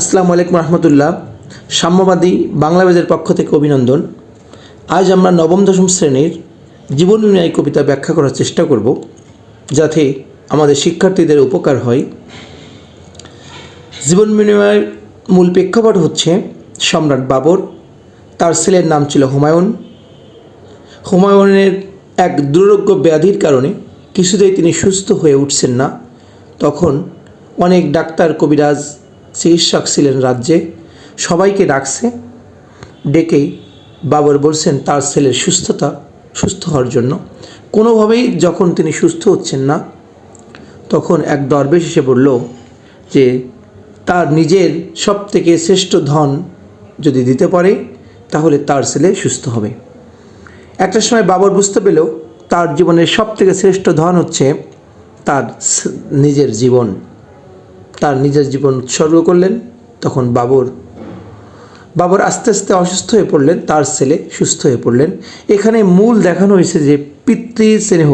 আসসালামু আলাইকুম রহমতুল্লাহ, সাম্যবাদী বাংলাদেশের পক্ষ থেকে অভিনন্দন। আজ আমরা নবম, দশম শ্রেণির জীবন বিনিময় কবিতা ব্যাখ্যা করার চেষ্টা করব, যাতে আমাদের শিক্ষার্থীদের উপকার হয়। জীবন বিনিময়ের মূল প্রেক্ষাপট হচ্ছে সম্রাট বাবর, তার ছেলের নাম ছিল হুমায়ুন। হুমায়ুনের এক দুরারোগ্য ব্যাধির কারণে কিছুতেই তিনি সুস্থ হয়ে উঠছেন না। তখন অনেক ডাক্তার, কবিরাজ চিকিৎসক ছিলেন রাজ্যে। সবাইকে ডাকছে, ডেকেই বাবর বলছেন, তার ছেলের সুস্থতা সুস্থ হওয়ার জন্য। কোনোভাবেই যখন তিনি সুস্থ হচ্ছেন না, তখন এক দরবেশ এসে বলল যে, তার নিজের সব থেকে শ্রেষ্ঠ ধন যদি দিতে পারে, তাহলে তার ছেলে সুস্থ হবে। একটা সময় বাবর বুঝতে পেল, তার জীবনের সব থেকে শ্রেষ্ঠ ধন হচ্ছে তার নিজের জীবন। তার নিজের জীবন উৎসর্গ করলেন। তখন বাবর বাবর আস্তে আস্তে অসুস্থ হয়ে পড়লেন, তার ছেলে সুস্থ হয়ে পড়লেন। এখানে মূল দেখানো হয়েছে যে পিতৃ স্নেহ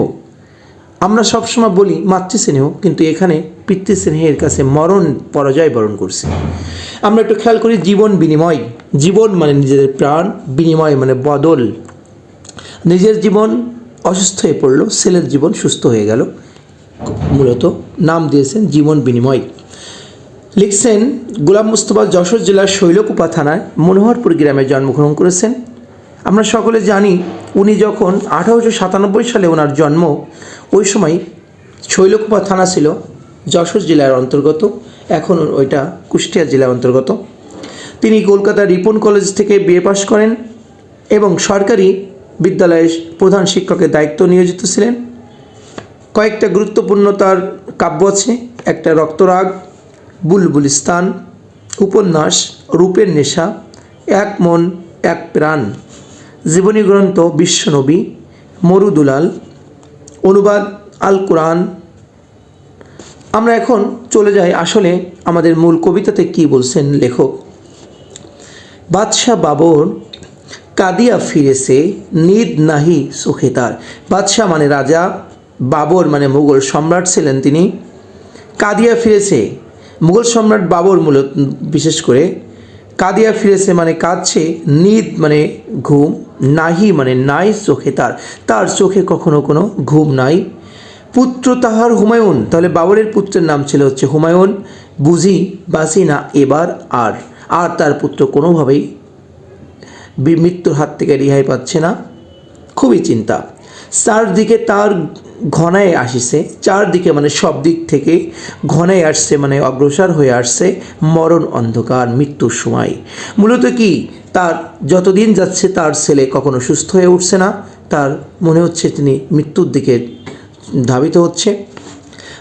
আমরা সবসময় বলি মাতৃস্নেহ, কিন্তু এখানে পিতৃস্নেহের কাছে মরণ পরাজয় বরণ করছে। আমরা একটু খেয়াল করি জীবন বিনিময়। জীবন মানে নিজেদের প্রাণ, বিনিময় মানে বদল। নিজের জীবন অসুস্থ হয়ে পড়ল, ছেলের জীবন সুস্থ হয়ে গেল। মূলত নাম দিয়েছেন জীবন বিনিময়। লিখছেন, গোলাম মুস্তফা যশোর জেলার শৈলকুপা থানায় মনোহরপুর গ্রামে জন্মগ্রহণ করেছেন। আমরা সকলে জানি, উনি যখন আঠারোশো সাতানব্বই সালে ওনার জন্ম, ওই সময় শৈলকুপা থানা ছিল যশোর জেলার অন্তর্গত। এখন ওইটা কুষ্টিয়া জেলার অন্তর্গত। তিনি কলকাতার রিপন কলেজ থেকে বিএ পাশ করেন এবং সরকারি বিদ্যালয়ের প্রধান শিক্ষকের দায়িত্ব নিয়োজিত ছিলেন। কয়েকটা গুরুত্বপূর্ণ তার কাব্য আছে, একটা রক্তরাগ বুলবুলিস্তান, উপন্যাস, রূপের নেশা, এক মন, এক প্রাণ। জীবনী গ্রন্থ বিশ্বনবী মরুদুলাল অনুবাদ, আল কোরআন। আমরা এখন চলে যাই আসলে আমাদের মূল কবিতাতে কি বলছেন লেখক। বাদশাহ বাবর কাদিয়া ফিরেছে, নিদ নাহি সুখে তার। বাদশাহ মানে রাজা, বাবর মানে মুঘল সম্রাট ছিলেন তিনি। কাদিয়া ফিরেছে মুঘল সম্রাট বাবর মূলত, বিশেষ করে, কাদিয়া ফিরেছে মানে কাঁদছে, নিদ মানে ঘুম, নাহি মানে নাই চোখে তার। তার চোখে কখনো কোনো ঘুম নাই। পুত্র তাহার হুমায়ুন, তাহলে বাবরের পুত্রের নাম ছিল হচ্ছে হুমায়ুন, বুঝি বাসি না এবার আর। আর তার পুত্র কোনোভাবেই মৃত্যুর হাত থেকে রেহাই পাচ্ছে না। খুবই চিন্তা। চারদিকে তার ঘনায় আসিছে, চারদিকে মানে সব দিক থেকে ঘনায় আসছে মানে অগ্রসর হয়ে আসছে মরণ অন্ধকার মৃত্যুর সময়। মূলত কি? তার যতদিন যাচ্ছে তার ছেলে কখনো সুস্থ হয়ে উঠছে না, তার মনে হচ্ছে তিনি মৃত্যুর দিকে ধাবিত হচ্ছে।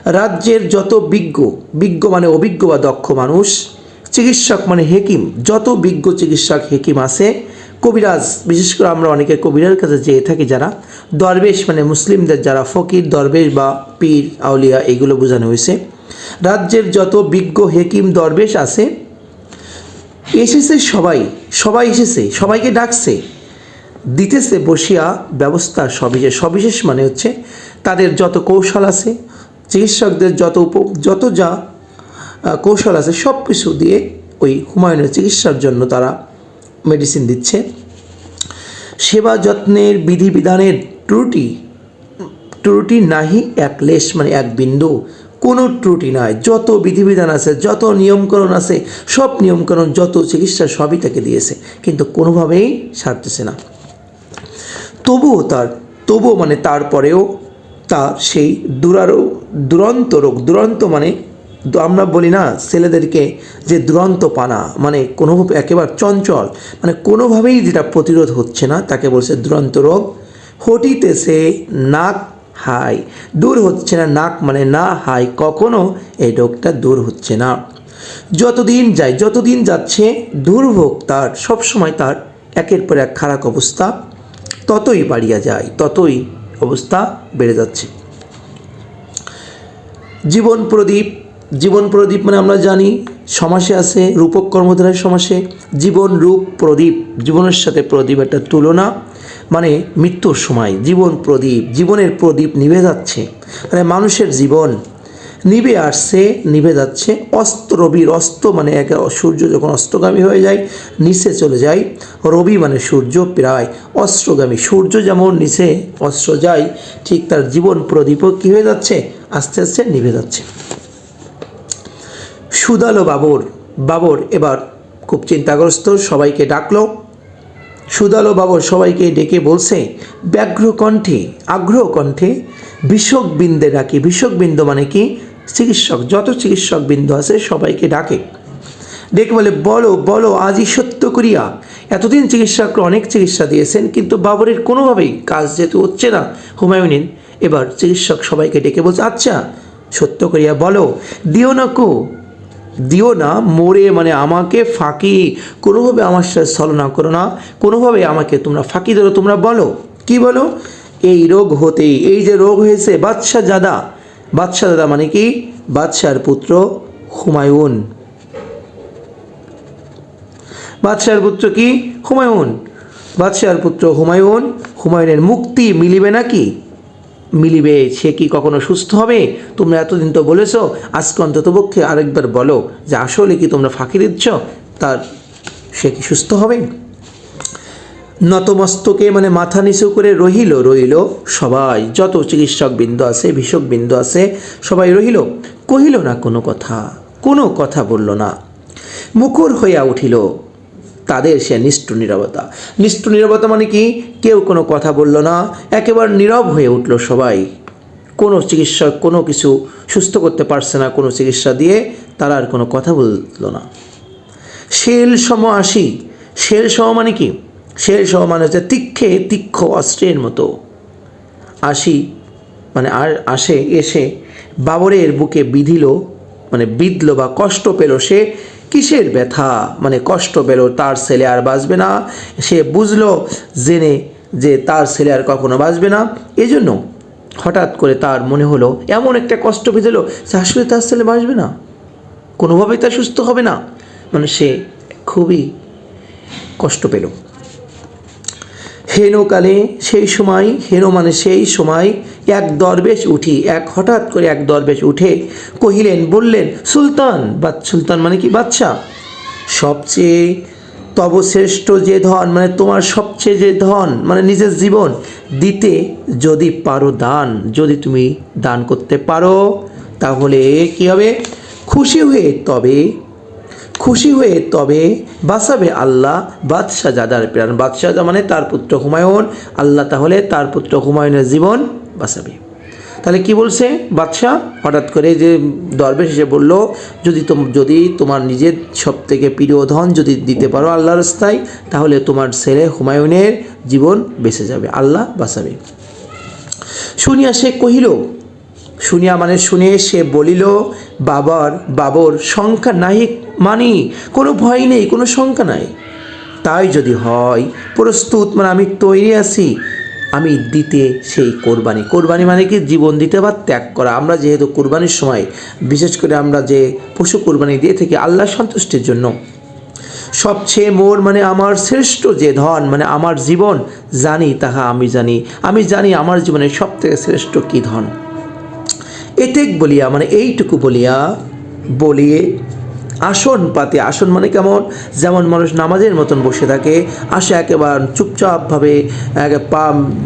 রাজ্যের যত বিজ্ঞ বিজ্ঞ মানে অভিজ্ঞ বা দক্ষ মানুষ, চিকিৎসক মানে হেকিম, যত বিজ্ঞ চিকিৎসক হেকিম আছে কবিরাজ, বিশেষ করে আমরা অনেকে কবিরার কাছে যেয়ে থাকি যারা দরবেশ মানে মুসলিমদের যারা ফকির, দরবেশ বা পীর, আউলিয়া, এগুলো বোঝানো হয়েছে। রাজ্যের যত বিজ্ঞ, হেকিম, দরবেশ আছে, এসেছে সবাই সবাই এসেছে, সবাইকে ডাকছে, দিতেছে বসিয়া ব্যবস্থা সবিশেষ সবিশেষ মানে হচ্ছে তাদের যত কৌশল আছে, চিকিৎসকদের যত উপ, যত যা কৌশল আছে সব কিছু দিয়ে ওই হুমায়ুনের চিকিৎসার জন্য তারা মেডিসিন দিচ্ছে। সেবা যত্নের বিধিবিধানের ত্রুটি ত্রুটি নাহি, এক লেশ মানে এক বিন্দু। কোনো ত্রুটি নয়। যত বিধিবিধান আছে, যত নিয়মকানুন আছে, সব নিয়মকানুন, যত চিকিৎসা সবই তাকে দিয়েছে। কিন্তু কোনোভাবেই সারতেছে না। তবুও তার, তবুও মানে তারপরেও তা সেই দুরারো দুরন্ত রোগ, দুরন্ত মানে দু- আমরা বলি না ছেলেদেরকে যে দুরন্ত পানা মানে কোনোভাবে একেবারে চঞ্চল মানে কোনোভাবেই যেটা প্রতিরোধ হচ্ছে না, তাকে বলছে দুরন্ত রোগ। হটিতেছে নাক হাই, দূর হচ্ছে না, নাক মানে না হাই, কখনো এই রোগটা দূর হচ্ছে না। যতদিন যায়, যতদিন যাচ্ছে, দুর্ভোগ তার, সবসময় তার একের পর এক খারাপ অবস্থা, ততই বাড়িয়া যায়, ততই অবস্থা বেড়ে যাচ্ছে। জীবন প্রদীপ জীবন প্রদীপ মানে আমরা জানি, সমাসে আছে রূপক কর্মধারের সমাসে। জীবন রূপ প্রদীপ, জীবনের সাথে প্রদীপ একটা তুলনা। মানে মৃত্যুর সময়, জীবন প্রদীপ, জীবনের প্রদীপ নিভে যাচ্ছে। মানে মানুষের জীবন নিভে আসছে, নিভে যাচ্ছে। অস্ত রবির অস্ত মানে এক সূর্য যখন অস্তগামী হয়ে যায়, নিচে চলে যায়। রবি মানে সূর্য প্রায় অস্ত্রগামী। সূর্য যেমন নিচে অস্ত্র যায়, ঠিক তার জীবন প্রদীপও কী হয়ে যাচ্ছে? আস্তে আস্তে নিভে যাচ্ছে। সুদালো বাবর বাবর এবার খুব চিন্তাগ্রস্ত, সবাইকে ডাকলো। সুদালো বাবর সবাইকে ডেকে বলছে, ব্যাঘ্র কণ্ঠে আগ্রহ কণ্ঠে বিষক বিন্দে ডাকে বিষক বিন্দ মানে কি? চিকিৎসক, যত চিকিৎসক বিন্দু আছে সবাইকে ডাকে। ডেকে বলে, বলো বলো আজই সত্য করিয়া, এতদিন চিকিৎসকরা অনেক চিকিৎসা দিয়েছেন, কিন্তু বাবরের কোনোভাবেই কাজ যেহেতু হচ্ছে না, হুমায়ুনের, এবার চিকিৎসক সবাইকে ডেকে বলছে আচ্ছা সত্য করিয়া বলো, দিও না কো দিও না, মোরে মানে আমাকে ফাঁকি। কোনোভাবে আমার সাথে ছলনা করো না, কোনোভাবে আমাকে তোমরা ফাঁকি ধরো তোমরা বলো। কি বলো? এই রোগ হতে এই যে রোগ হয়েছে বাদশাহ জাদা। বাদশাহ দাদা মানে কি? বাদশার পুত্র হুমায়ুন। বাদশার পুত্র কি? হুমায়ুন। বাদশার পুত্র হুমায়ুন। হুমায়ুনের মুক্তি মিলিবে নাকি? মিলিবে, সে কি কখনো সুস্থ হবে? তোমরা এতদিন তো বলেছ, আজকে অন্তত পক্ষে আরেকবার বলো যে আসলে কি তোমরা ফাঁকি দিচ্ছ? তার, সে কি সুস্থ হবে? নতমস্তকে মানে মাথা নিচু করে রহিল রহিল সবাই। যত চিকিৎসক বিন্দু আছে ভীষক বিন্দু আছে, সবাই রহিল। কহিল না কোনো কথা কোনো কথা বলল না। মুখর হইয়া উঠিল। তাদের সে নিষ্ঠুর নীরবতা। নিষ্ঠুর নীরবতা মানে কি? কেউ কোনো কথা বলল না, একেবারে নীরব হয়ে উঠল সবাই। কোনো চিকিৎসক কোনো কিছু সুস্থ করতে পারছে না কোনো চিকিৎসা দিয়ে, তারা আর কোনো কথা বলল না। শেল সম আসি। শেল সম মানে কি? শেল সম মানে হচ্ছে তীক্ষে তীক্ষ অস্ত্রের মতো। আসি মানে আর আসে, এসে বাবরের বুকে বিধিল মানে বিঁধল বা কষ্ট পেল সে কিসের ব্যথা? মানে কষ্ট পেল তার ছেলে আর বাঁচবে না। সে বুঝলো, জেনে যে তার ছেলে আর কখনো বাঁচবে না। এজন্য হঠাৎ করে তার মনে হলো, এমন একটা কষ্ট বিঁধল যে আসলে তার ছেলে বাঁচবে না। কোনোভাবেই তার সুস্থ হবে না। মানে সে খুবই কষ্ট পেল। হেনকালে সেই সময়, হেন মানে সেই সময় এক দরবেশ উঠি, এক হঠাৎ করে এক দরবেশ উঠে কহিলেন, বললেন, সুলতান বা সুলতান মানে কি বাচ্চা সবচেয়ে তব শ্রেষ্ঠ যে ধন মানে তোমার সবচেয়ে যে ধন মানে নিজের জীবন, দিতে যদি পারো দান, যদি তুমি দান করতে পারো, তাহলে কি হবে? খুশি হয়ে তবে খুশি হয়ে তবে বাঁচাবে আল্লাহ বাদশাহ জাদার প্রাণ। বাদশাহ মানে তার পুত্র হুমায়ুন। আল্লাহ তাহলে তার পুত্র হুমায়ুনের জীবন বাঁচাবে। তাহলে কি বলছে বাদশাহ? হঠাৎ করে যে দরবেশ এসে বলল, যদি তোম, যদি তোমার নিজের সব থেকে প্রিয় ধন যদি দিতে পারো আল্লাহর রাস্তায়, তাহলে তোমার ছেলে হুমায়ুনের জীবন বেঁচে যাবে। আল্লাহ বাঁচাবে। শুনিয়া সে কহিল, শুনিয়া মানে শুনে সে বলিল, বাবার, বাবর সংখ্যা নাই মানি, কোনো ভয় নেই, কোনো শঙ্কা নাই। তাই যদি হয়, প্রস্তুত মানে আমি তৈরি আছি, আমি দিতে সেই কোরবানি। কোরবানি মানে কি? জীবন দিতে বা ত্যাগ করা। আমরা যেহেতু কোরবানির সময়, বিশেষ করে আমরা যে পশু কোরবানি দিয়ে থাকি, আল্লাহ সন্তুষ্টির জন্য। সবচেয়ে মোর মানে আমার শ্রেষ্ঠ যে ধন মানে আমার জীবন, জানি তাহা আমি জানি। আমি জানি আমার জীবনের সব থেকে শ্রেষ্ঠ কী ধন। এতেক বলিয়া মানে এইটুকু বলিয়া, বলিয়ে আসন পাতে, আসন মানে কেমন? যেমন মানুষ নামাজের মতন বসে থাকে, আসে একেবারে চুপচাপভাবে পা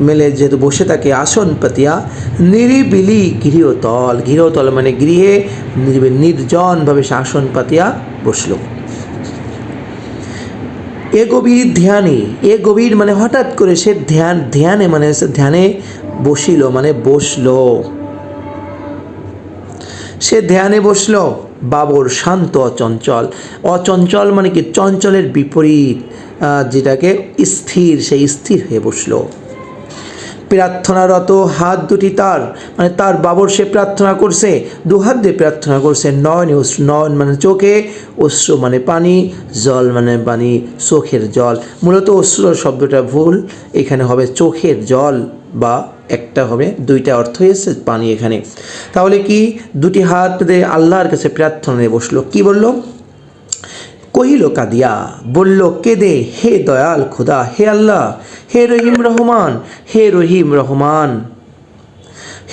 মেলে যেহেতু বসে থাকে, আসন পাতিয়া নিরিবিলি গৃহতল। গৃহতল মানে গৃহে নির্জনভাবে সে আসন পাতিয়া বসল। এ গভীর ধ্যানে, এ গভীর মানে হঠাৎ করে সে ধ্যান, ধ্যানে মানে সে ধ্যানে বসিল মানে বসল। সে ধ্যানে বসল। বাবর শান্ত অচঞ্চল। অচঞ্চল মানে কি? চঞ্চলের বিপরীত যেটাকে স্থির, সেই স্থির হয়ে বসল। প্রার্থনারত হাত দুটি তার মানে তার বাবর সে প্রার্থনা করছে, দু হাত দিয়ে প্রার্থনা করছে, নয়ন অশ্রু, নয়ন মানে চোখে, অশ্রু মানে পানি, জল মানে পানি, চোখের জল। মূলত অশ্রু শব্দটা ভুল, এখানে হবে চোখের জল বা একটা হবে, দুইটা অর্থ এসেছে, পানি এখানে। তাহলে কি দুটি হাত দিয়ে আল্লাহর কাছে প্রার্থনা নিয়ে বসল? কি বলল? কহিল, কাদিয়া, বলল, কেদে, হে দয়াল খোদা, হে আল্লাহ, হে রহিম রহমান, হে রহিম রহমান,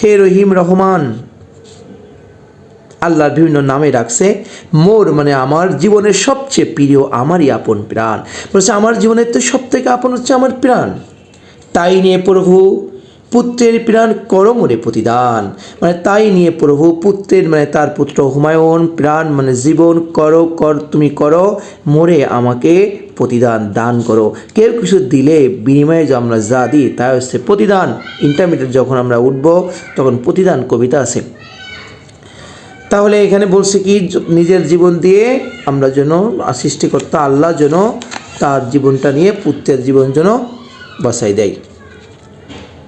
হে রহিম রহমান। আল্লাহর বিভিন্ন নামে রাখছে মোর মানে আমার জীবনের সবচেয়ে প্রিয়, আমারই আপন প্রাণ। বলছে, আমার জীবনের তো সব থেকে আপন হচ্ছে আমার প্রাণ। তাই নিয়ে প্রভু পুত্রের প্রাণ করো মোরে প্রতিদান। মানে তাই নিয়ে প্রভু পুত্রের মানে তার পুত্র হুমায়ুন প্রাণ মানে জীবন করো, কর, তুমি করো, মোরে আমাকে প্রতিদান দান করো। কেউ কিছু দিলে বিনিময়ে যে আমরা যা দিই তা হচ্ছে প্রতিদান। ইন্টারমিডিয়েট যখন আমরা উঠব, তখন প্রতিদান কবিতা আছে। তাহলে এখানে বলছে কি নিজের জীবন দিয়ে আমরা যেন সৃষ্টিকর্তা আল্লাহ যেন তার জীবনটা নিয়ে পুত্রের জীবন যেন বাসাই দেয়।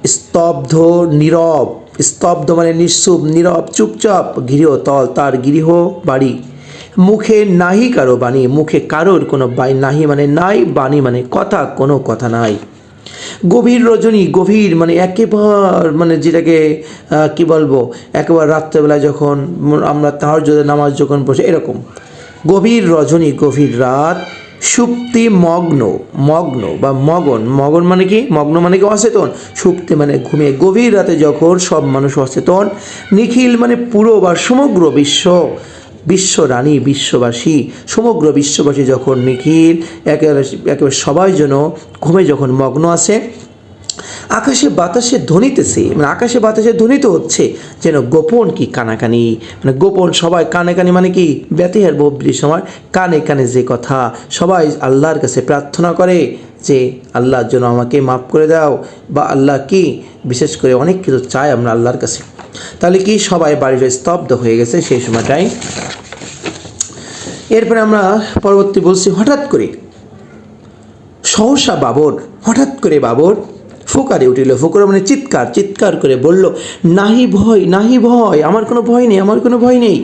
স্তব্ধ, নীরব, স্তব্ধ মানে নিঃসুপ নীরব, চুপচাপ, গৃহ, তল, তার গৃহ বাড়ি। মুখে নাহি কারও বাণী, মুখে কারোর কোনো বাই, নাহি মানে নাই, বাণী মানে কথা, কোনো কথা নাই। গভীর রজনী, গভীর মানে একেবার মানে যেটাকে কি বলব, একেবারে রাত্রেবেলা যখন আমরা তাহার যদি নামাজ যখন বসে এরকম। গভীর রজনী, গভীর রাত সুপ্তি মগ্ন মগ্ন বা মগন। মগন মানে কি? মগ্ন মানে কি? অচেতন। সুপ্তি মানে ঘুমিয়ে গভীর রাতে যখন সব মানুষ অচেতন, নিখিল মানে পুরো বা সমগ্র বিশ্ব বিশ্ব রানী, বিশ্ববাসী, সমগ্র বিশ্ববাসী যখন নিখিল, একেবারে একেবারে সবাই যেন ঘুমে যখন মগ্ন আছে আকাশে বাতাসে ধ্বনিতেছে মানে আকাশে বাতাসে ধ্বনিত হচ্ছে, যেন গোপন কি কানাকানি? মানে গোপন সবাই কানাকানি মানে কি? ব্যতিহার ববলির সময় কানে কানে যে কথা, সবাই আল্লাহর কাছে প্রার্থনা করে যে আল্লাহর জন্য আমাকে মাফ করে দাও, বা আল্লাহ কি? বিশেষ করে অনেক কিছু চাই আমরা আল্লাহর কাছে। তাহলে কি সবাই বাড়ির স্তব্ধ হয়ে গেছে সেই সময়টাই এরপরে আমরা পরবর্তী বলছি, হঠাৎ করে, সহসা বাবর, হঠাৎ করে বাবর ফোকারে উঠিল। ফোকর মানে চিৎকার চিৎকার করে বলল, নাহি ভয় নাহি ভয়, আমার কোনো ভয় নেই, আমার কোনো ভয় নেই।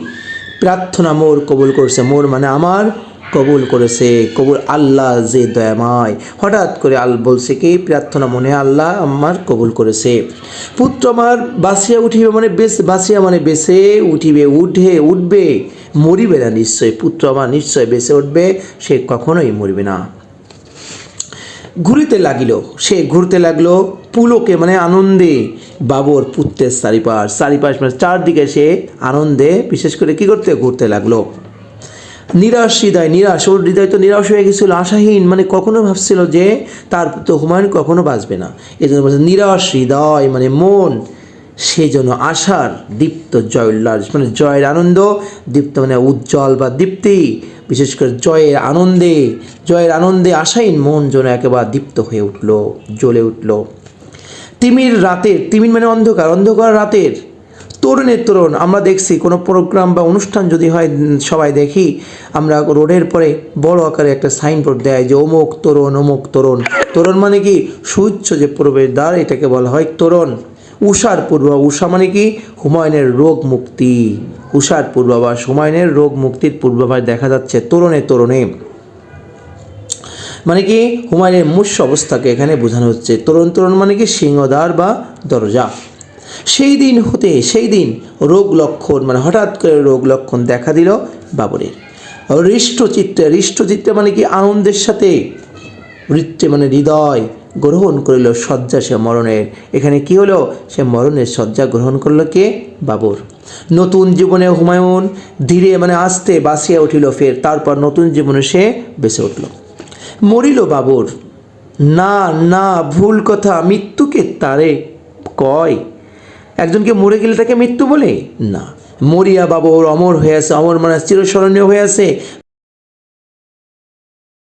প্রার্থনা মোর কবুল করছে, মোর মানে আমার কবুল করেছে, কবুল আল্লাহ যে দয়াময়। হঠাৎ করে আল বলছে কি, প্রার্থনা মনে আল্লাহ আমার কবুল করেছে। পুত্র আমার বাসিয়া উঠিবে মানে বেশ বাসিয়া মানে বেসে উঠিবে, উঠে, উঠবে, মরিবে না নিশ্চয়। পুত্র আমার নিশ্চয় বেসে উঠবে, সে কখনোই মরিবে না। ঘুরিতে লাগিল। সে ঘুরতে লাগল পুলকে মানে আনন্দে। বাবর পুত্রের চারিপাশ চারিপাশ মানে চারদিকে সে আনন্দে, বিশেষ করে কি করতে, ঘুরতে লাগল। নিরাশ হৃদয়, নিরাশ, ওর হৃদয় তো নিরাশ হয়ে গেছিল, আশাহীন মানে কখনো ভাবছিল যে তার তো হুমায়ুন কখনো বাঁচবে না। এই জন্য বলছে, নিরাশ হৃদয় মানে মন সেই জন্য আশার দীপ্ত জয় উল্লাস মানে জয়ের আনন্দ, দীপ্ত মানে উজ্জ্বল বা দীপ্তি বিশেষ করে জয়ের আনন্দে জয়ের আনন্দে আশাহীন মন যেন একেবারে দীপ্ত হয়ে উঠল, জ্বলে উঠল। তিমির রাতের, তিমির মানে অন্ধকার অন্ধকার রাতের। তরুণের তরুণ, আমরা দেখছি কোনো প্রোগ্রাম বা অনুষ্ঠান যদি হয় সবাই দেখি, আমরা রোডের পরে বড় আকারে একটা সাইনবোর্ড দেয় যে অমুক তরুণ অমুক তরুণ। তরুণ মানে কি? সুচ্ছ যে প্রবেশ দ্বার এটাকে বলা হয় তরুণ। উষার পূর্বাভাস উষা মানে কি? হুমায়ুনের রোগ মুক্তি। উষার পূর্বাভাস হুমায়ুনের রোগ মুক্তির পূর্বাভাস দেখা যাচ্ছে তরুণে তরুণে। মানে কি? হুমায়ুনের মুস্য অবস্থাকে এখানে বোঝানো হচ্ছে। তরুণ তরুণ মানে কি? সিংহদ্বার বা দরজা। সেই দিন হতে, সেই দিন রোগ লক্ষণ মানে হঠাৎ করে রোগ লক্ষণ দেখা দিল বাবরের। হৃষ্টচিত্তে হৃষ্টচিত্তে মানে কি? আনন্দের সাথে হৃত্যে মানে হৃদয় গ্রহণ করিল শয্যা সে মরণের। এখানে কি হলো? সে মরণের শয্যা গ্রহণ করল কে? বাবর। নতুন জীবনে হুমায়ুন ধীরে মানে আস্তে বাসিয়া উঠিল ফের। তারপর নতুন জীবনে সে বেঁচে উঠল। মরিল বাবর, না না, ভুল কথা। মৃত্যুকে তারে কয়? একজনকে মরে গেলে তাকে মৃত্যু বলে? না। মরিয়া বাবর, অমর হয়ে আছে। অমর মানে চিরস্মরণীয় হয়ে আছে।